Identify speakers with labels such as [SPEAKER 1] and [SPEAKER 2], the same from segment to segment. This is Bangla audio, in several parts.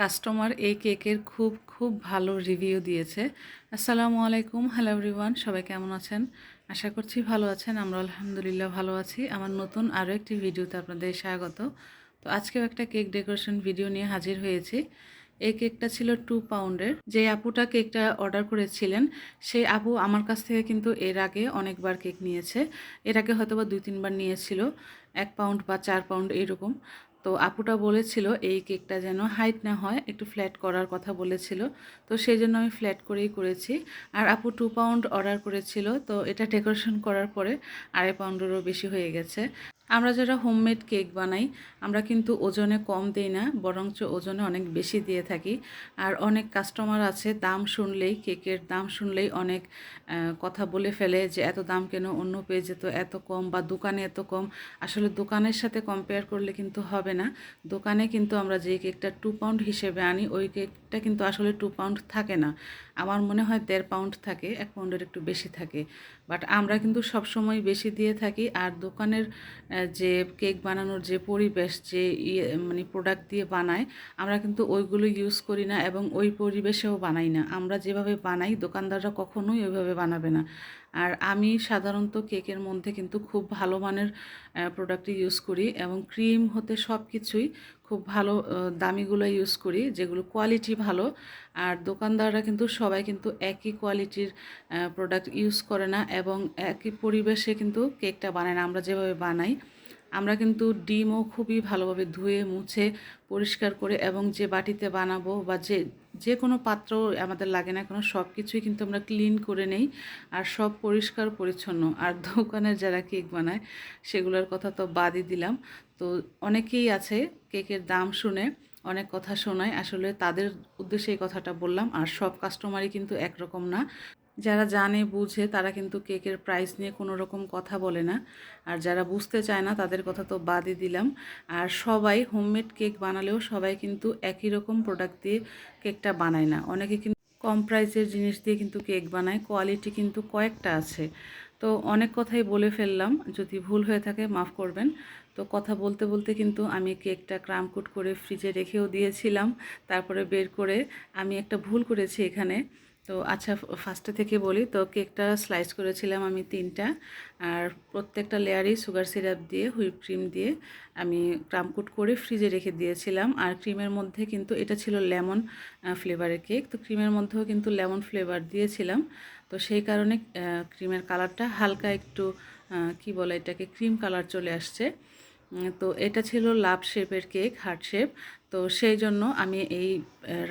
[SPEAKER 1] কাস্টমার এই কেকের খুব খুব ভালো রিভিউ দিয়েছে। আসসালামু আলাইকুম হ্যালো এভরিওয়ান সবাই কেমন আছেন? আশা করছি ভালো আছেন, আমরা আলহামদুলিল্লাহ ভালো আছি। আমার নতুন আরও একটি ভিডিওতে আপনাদের স্বাগত। তো আজকেও একটা কেক ডেকোরেশন ভিডিও নিয়ে হাজির হয়েছি। এই কেকটা ছিল টু পাউন্ডের যে আপুটা কেকটা অর্ডার করেছিলেন, সেই আপু আমার কাছ থেকে কিন্তু এর আগে অনেকবার কেক নিয়েছে। এর আগে হয়তো বা দুই, তিনবার নিয়েছিল। এক পাউন্ড বা চার পাউন্ড এরকম। তো আপুটা বলেছিল, এই কেকটা যেন হাইট না হয়, একটু ফ্ল্যাট করার কথা বলেছিল। তো সেই জন্য আমি ফ্ল্যাট করেই করেছি। আর আপু টু পাউন্ড অর্ডার করেছিল, তো এটা ডেকোরেশন করার পরে আড়াই পাউন্ডেরও বেশি হয়ে গেছে। আমরা যারা হোমমেড কেক বানাই, আমরা কিন্তু ওজনে কম দিই না, বরঞ্চ ওজনে অনেক বেশি দিয়ে থাকি। আর অনেক কাস্টমার আছে, দাম শুনলেই কেকের দাম শুনলেই অনেক কথা বলে ফেলে যে এত দাম কেন, অন্য পেজে তো এত কম বা দোকানে এত কম। আসলে দোকানের সাথে কম্পেয়ার করলে কিন্তু হবে না। দোকানে কিন্তু আমরা যে কেকটা টু পাউন্ড হিসেবে আনি, ওই কেকটা কিন্তু আসলে টু পাউন্ড থাকে না। আমার মনে হয় দেড় পাউন্ড থাকে, এক পাউন্ডের একটু বেশি থাকে। বাট আমরা কিন্তু সবসময় বেশি দিয়ে থাকি, আর দোকানের যে কেক বানানোর যে পরিবেশ, যে ইয়ে মানে প্রোডাক্ট দিয়ে বানায়, আমরা কিন্তু ওইগুলো ইউজ করি না এবং ওই পরিবেশেও বানাই না। আমরা যেভাবে বানাই, দোকানদাররা কখনোই ওইভাবে বানাবে না। আর আমি সাধারণত কেকের মধ্যে কিন্তু খুব ভালো মানের প্রোডাক্টই ইউজ করি এবং ক্রিম হতে সব কিছুই খুব ভালো দামিগুলো ইউজ করি, যেগুলো কোয়ালিটি ভালো। আর দোকানদাররা কিন্তু সবাই কিন্তু একই কোয়ালিটির প্রোডাক্ট ইউজ করে না এবং একই পরিবেশে কিন্তু কেকটা বানায় না, আমরা যেভাবে বানাই। আমরা কিন্তু ডিমও খুবই ভালোভাবে ধুয়ে, মুছে, পরিষ্কার করে এবং যে বাটিতে বানাবো বা যে যে কোনো পাত্র আমাদের লাগে না কোনো সব কিছুই কিন্তু আমরা ক্লিন করে নেই আর সব পরিষ্কার পরিচ্ছন্ন। আর দোকানের যারা কেক বানায়, সেগুলোর কথা তো বাদই দিলাম। তো অনেকেই আছে কেকের দাম শুনে, অনেক কথা শোনায়। আসলে তাদের উদ্দেশ্যে এই কথাটা বললাম। আর সব কাস্টমারই কিন্তু একরকম না। যারা জানে, বুঝে, তারা কিন্তু কেকের প্রাইস নিয়ে কোনো রকম কথা বলে না। আর যারা বুঝতে চায় না, তাদের কথা তো বাদই দিলাম। আর সবাই হোমমেড কেক বানালেও সবাই কিন্তু একই রকম প্রোডাক্ট দিয়ে কেকটা বানায় না। অনেকে কিন্তু কম প্রাইসের জিনিস দিয়ে কিন্তু কেক বানায়। কোয়ালিটি কিন্তু কয়েকটা আছে। তো অনেক কথাই বলে ফেললাম। যদি ভুল হয়ে থাকে, মাফ করবেন। তো কথা বলতে বলতে কিন্তু আমি কেকটা ক্রামকুট করে ফ্রিজে রেখেও দিয়েছিলাম। তারপরে বের করে আমি একটা ভুল করেছি এখানে। তো আচ্ছা ফার্স্টে থেকে বলি, তো কেকটা স্লাইস করেছিলাম আমি তিনটা। আর প্রত্যেকটা লেয়ারই সুগার সিরাপ দিয়ে হুইপ ক্রিম দিয়ে আমি ক্রামকুট করে ফ্রিজে রেখে দিয়েছিলাম। আর ক্রিমের মধ্যে কিন্তু এটা ছিল লেমন ফ্লেভারের কেক তো ক্রিমের মধ্যেও কিন্তু লেমন ফ্লেভার দিয়েছিলাম। তো সেই কারণে ক্রিমের কালারটা হালকা একটু কি বলে এটাকে ক্রিম কালার চলে আসছে। তো এটা ছিল লাভ শেপের কেক, হার্ট শেপ। তো সেই জন্য আমি এই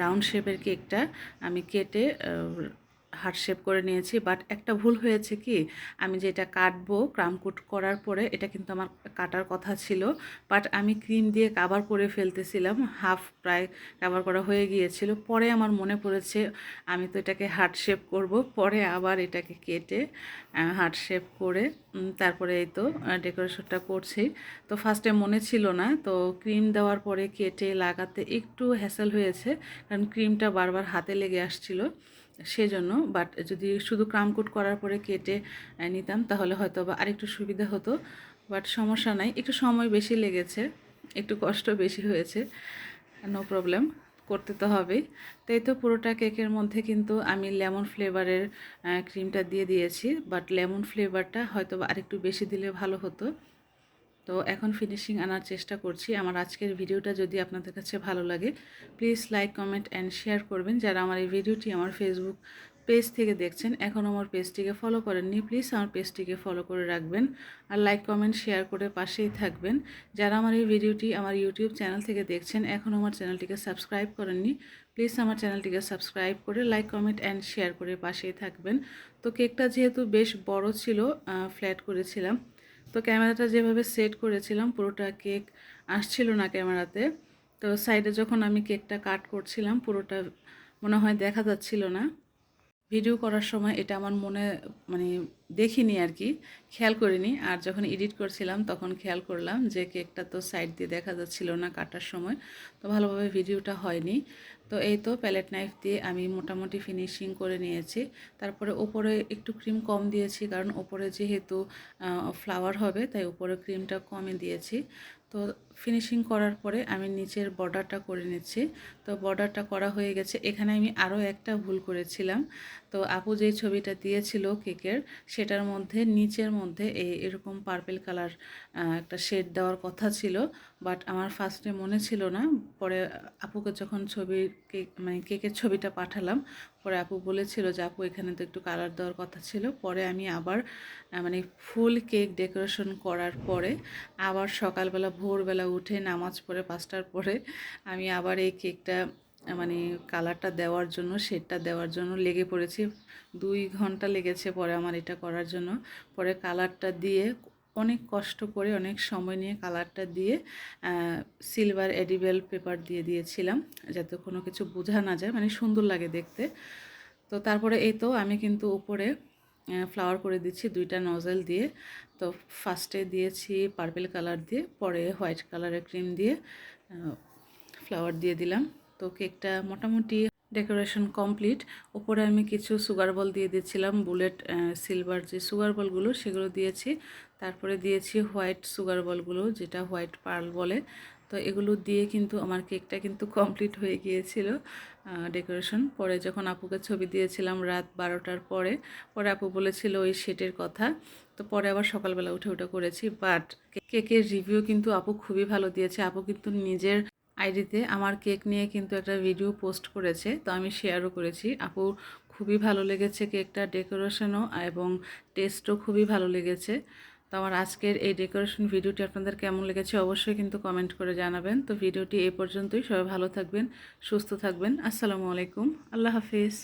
[SPEAKER 1] রাউন্ড শেপের কেকটা আমি কেটে হার্ট শেপ করে নিয়েছি বাট একটা ভুল হয়েছে কি, আমি যে এটা কাটবো ক্রামকুট করার পরে এটা কিন্তু আমার কাটার কথা ছিল বাট আমি ক্রিম দিয়ে কাভার করে ফেলতেছিলাম হাফ প্রায় কাভার করা হয়ে গিয়েছিল, পরে আমার মনে পড়েছে আমি তো এটাকে হার্ট শেপ করব, পরে আবার এটাকে কেটে হার্ট শেপ করে তারপরে এই তো ডেকোরেশনটা করছি, তো ফার্স্টে মনে ছিল না, তো ক্রিম দেওয়ার পরে কেটে লাগাতে একটু হ্যাসেল হয়েছে, কারণ ক্রিমটা বারবার হাতে লেগে আসছিল সেজন্য বাট যদি শুধু ক্রামকুট করার পরে কেটে নিতাম, তাহলে হয়তো বা আরেকটু সুবিধা হতো। বাট সমস্যা নাই, একটু সময় বেশি লেগেছে, একটু কষ্ট বেশি হয়েছে নো প্রবলেম করতে তো হবেই। তাই তো পুরোটা কেকের মধ্যে কিন্তু আমি লেমন ফ্লেভারের ক্রিমটা দিয়ে দিয়েছি বাট লেমন ফ্লেভারটা হয়তো আরেকটু বেশি দিলে ভালো হতো। তো এখন ফিনিশিং আনার চেষ্টা করছি। আমার আজকের ভিডিওটা যদি আপনাদের কাছে ভালো লাগে please like comment and share করবেন। যারা আমার এই ভিডিওটি আমার ফেসবুক পেজ থেকে দেখছেন, এখন আমার পেজটিকে ফলো করেননি প্লিজ আমার পেজটিকে ফলো করে রাখবেন আর লাইক কমেন্ট শেয়ার করে পাশেই থাকবেন। যারা আমার এই ভিডিওটি আমার ইউটিউব চ্যানেল থেকে দেখছেন, এখন আমার চ্যানেলটিকে সাবস্ক্রাইব করেননি প্লিজ আমার চ্যানেলটিকে সাবস্ক্রাইব করে লাইক কমেন্ট অ্যান্ড শেয়ার করে পাশেই থাকবেন। তো কেকটা যেহেতু বেশ বড় ছিল ফ্ল্যাট করেছিলাম তো ক্যামেরাটা যেভাবে সেট করেছিলাম, পুরোটা কেক আসছিল না ক্যামেরাতে। তো সাইডে যখন আমি কেকটা কাট করছিলাম, পুরোটা মনে হয় দেখা যাচ্ছিল না। ভিডিও করার সময় এটা আমার মনে মানে দেখিনি আর কি, খেয়াল করিনি। আর যখন এডিট করছিলাম, তখন খেয়াল করলাম যে কেকটা তো সাইড দিয়ে দেখা যাচ্ছিল না কাটার সময়, তো ভালোভাবে ভিডিওটা হয়নি। তো এই তো প্যালেট নাইফ দিয়ে আমি মোটামুটি ফিনিশিং করে নিয়েছি। তারপরে ওপরে একটু ক্রিম কম দিয়েছি কারণ ওপরে যেহেতু ফ্লাওয়ার হবে, তাই উপরে ক্রিমটা কমে দিয়েছি। তো ফিনিশিং করার পরে আমি নিচের বর্ডারটা করে নিচ্ছি। তো বর্ডারটা করা হয়ে গেছে। এখানে আমি আরও একটা ভুল করেছিলাম। তো আপু যেই ছবিটা দিয়েছিল কেকের, সেটার মধ্যে, নিচের মধ্যে এই এরকম পার্পেল কালার একটা শেড দেওয়ার কথা ছিল বাট আমার ফার্স্টে মনে ছিল না। পরে আপুকে যখন ছবি, কেক মানে কেকের ছবিটা পাঠালাম, পরে আপু বলেছিল যে, আপু, এখানে তো একটু কালার দেওয়ার কথা ছিল। পরে আমি আবার মানে ফুল কেক ডেকোরেশন করার পরে আবার সকালবেলা ভোরবেলা উঠে নামাজ পড়ে পাঁচটার পরে আমি আবার এই কেকটা মানে কালারটা দেওয়ার জন্য শেডটা দেওয়ার জন্য লেগে পড়েছি। দুই ঘণ্টা লেগেছে পরে আমার এটা করার জন্য। পরে কালারটা দিয়ে অনেক কষ্ট করে, অনেক সময় নিয়ে কালারটা দিয়ে সিলভার এডিবেল পেপার দিয়ে দিয়েছিলাম, যাতে কোনো কিছু বোঝা না যায় মানে সুন্দর লাগে দেখতে। তো তারপরে এই তো আমি কিন্তু উপরে ফ্লাওয়ার করে দিচ্ছি দুইটা নজেল দিয়ে। তো ফার্স্টে দিয়েছি পার্পেল কালার দিয়ে, পরে হোয়াইট কালারের ক্রিম দিয়ে ফ্লাওয়ার দিয়ে দিলাম। তো কেকটা মোটামুটি ডেকোরেশন কমপ্লিট। ওপরে আমি কিছু সুগার বল দিয়ে দিয়েছিলাম, বুলেট সিলভার যে সুগার বলগুলো সেগুলো দিয়েছি। তারপরে দিয়েছি হোয়াইট সুগার বলগুলো, যেটা হোয়াইট পার্ল বলে। তো এগুলো দিয়ে কিন্তু আমার কেকটা কিন্তু কমপ্লিট হয়ে গিয়েছিল ডেকোরেশন। পরে যখন আপুকে ছবি দিয়েছিলাম রাত বারোটার পরে পরে আপু বলেছিল ওই সেটের কথা। তো পরে আবার সকালবেলা উঠে ওটা করেছি, বাট কেকের রিভিউ কিন্তু আপু খুবই ভালো দিয়েছে। আপু কিন্তু নিজের আইডিতে আমার কেক নিয়ে কিন্তু একটা ভিডিও পোস্ট করেছে, তো আমি শেয়ারও করেছি। আপু, খুবই ভালো লেগেছে কেকটা ডেকোরেশনও এবং টেস্টও খুবই ভালো লেগেছে। তো আমার আজকের এই ডেকোরেশন ভিডিওটি আপনাদের কেমন লেগেছে অবশ্যই কিন্তু কমেন্ট করে জানাবেন। তো ভিডিওটি এ পর্যন্তই, সবাই ভালো থাকবেন, সুস্থ থাকবেন। আসসালামু আলাইকুম, আল্লাহ হাফিজ।